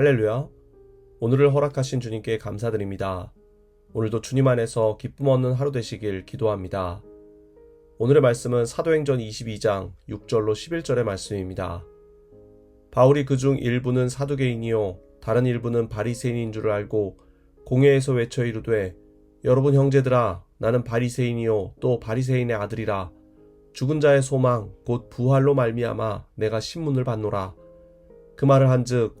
할렐루야. 오늘을 허락하신 주님께 감사드립니다. 오늘도 주님 안에서 기쁨 얻는 하루 되시길 기도합니다. 오늘의 말씀은 사도행전 22장 6절로 11절의 말씀입니다. 바울이 그 중 일부는 사두개인이요 다른 일부는 바리새인인 줄을 알고 공회에서 외쳐 이르되 여러분 형제들아 나는 바리새인이요 또 바리새인의 아들이라 죽은 자의 소망 곧 부활로 말미암아 내가 신문을 받노라 그 말을 한즉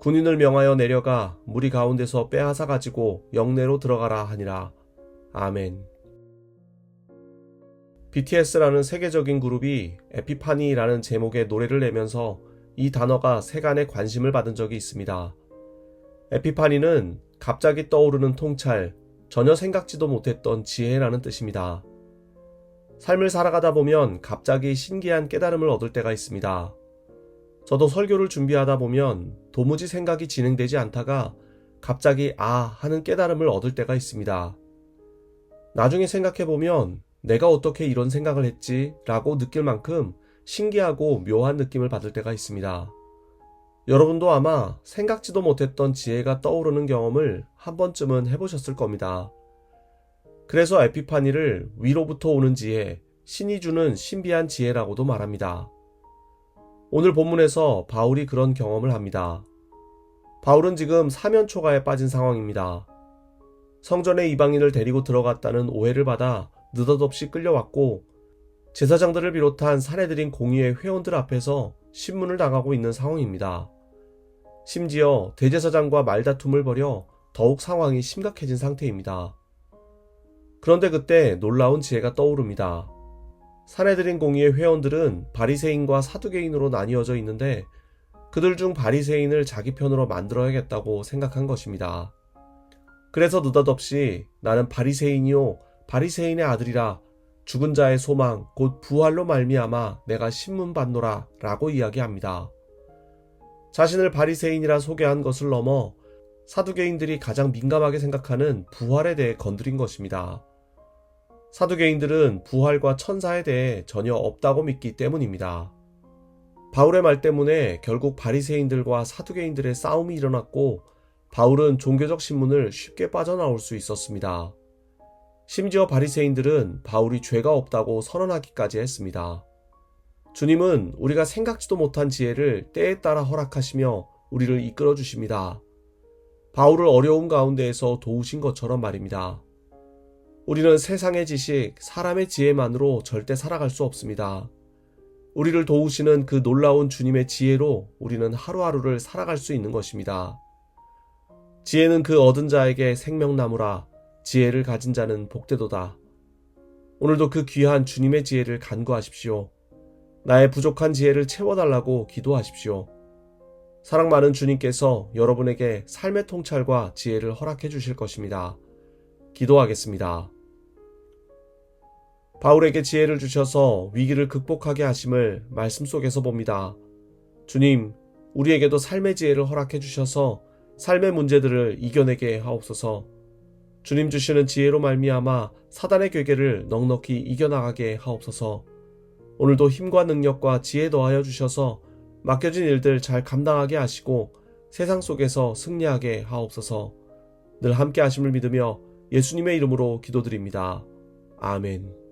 군인을 명하여 내려가 무리 가운데서 빼앗아 가지고 영내로 들어가라 하니라. 아멘. BTS라는 세계적인 그룹이 에피파니라는 제목의 노래를 내면서 이 단어가 세간의 관심을 받은 적이 있습니다. 에피파니는 갑자기 떠오르는 통찰, 전혀 생각지도 못했던 지혜라는 뜻입니다. 삶을 살아가다 보면 갑자기 신기한 깨달음을 얻을 때가 있습니다. 저도 설교를 준비하다 보면 도무지 생각이 진행되지 않다가 갑자기 아 하는 깨달음을 얻을 때가 있습니다. 나중에 생각해보면 내가 어떻게 이런 생각을 했지 라고 느낄 만큼 신기하고 묘한 느낌을 받을 때가 있습니다. 여러분도 아마 생각지도 못했던 지혜가 떠오르는 경험을 한 번쯤은 해보셨을 겁니다. 그래서 에피파니를 위로부터 오는 지혜, 신이 주는 신비한 지혜라고도 말합니다. 오늘 본문에서 바울이 그런 경험을 합니다. 바울은 지금 사면 초가에 빠진 상황입니다. 성전에 이방인을 데리고 들어갔다는 오해를 받아 느닷없이 끌려왔고 제사장들을 비롯한 사내들인 공의회 회원들 앞에서 신문을 당하고 있는 상황입니다. 심지어 대제사장과 말다툼을 벌여 더욱 상황이 심각해진 상태입니다. 그런데 그때 놀라운 지혜가 떠오릅니다. 사내들인 공의의 회원들은 바리새인과 사두개인으로 나뉘어져 있는데 그들 중 바리새인을 자기 편으로 만들어야겠다고 생각한 것입니다. 그래서 느닷없이 나는 바리새인이요 바리새인의 아들이라 죽은 자의 소망 곧 부활로 말미암아 내가 신문 받노라 라고 이야기합니다. 자신을 바리새인이라 소개한 것을 넘어 사두개인들이 가장 민감하게 생각하는 부활에 대해 건드린 것입니다. 사두개인들은 부활과 천사에 대해 전혀 없다고 믿기 때문입니다. 바울의 말 때문에 결국 바리새인들과 사두개인들의 싸움이 일어났고 바울은 종교적 신문을 쉽게 빠져나올 수 있었습니다. 심지어 바리새인들은 바울이 죄가 없다고 선언하기까지 했습니다. 주님은 우리가 생각지도 못한 지혜를 때에 따라 허락하시며 우리를 이끌어 주십니다. 바울을 어려운 가운데에서 도우신 것처럼 말입니다. 우리는 세상의 지식, 사람의 지혜만으로 절대 살아갈 수 없습니다. 우리를 도우시는 그 놀라운 주님의 지혜로 우리는 하루하루를 살아갈 수 있는 것입니다. 지혜는 그 얻은 자에게 생명나무라 지혜를 가진 자는 복되도다. 오늘도 그 귀한 주님의 지혜를 간구하십시오. 나의 부족한 지혜를 채워달라고 기도하십시오. 사랑 많은 주님께서 여러분에게 삶의 통찰과 지혜를 허락해 주실 것입니다. 기도하겠습니다. 바울에게 지혜를 주셔서 위기를 극복하게 하심을 말씀 속에서 봅니다. 주님, 우리에게도 삶의 지혜를 허락해 주셔서 삶의 문제들을 이겨내게 하옵소서. 주님 주시는 지혜로 말미암아 사단의 괴계를 넉넉히 이겨나가게 하옵소서. 오늘도 힘과 능력과 지혜 더하여 주셔서 맡겨진 일들 잘 감당하게 하시고 세상 속에서 승리하게 하옵소서. 늘 함께 하심을 믿으며 예수님의 이름으로 기도드립니다. 아멘.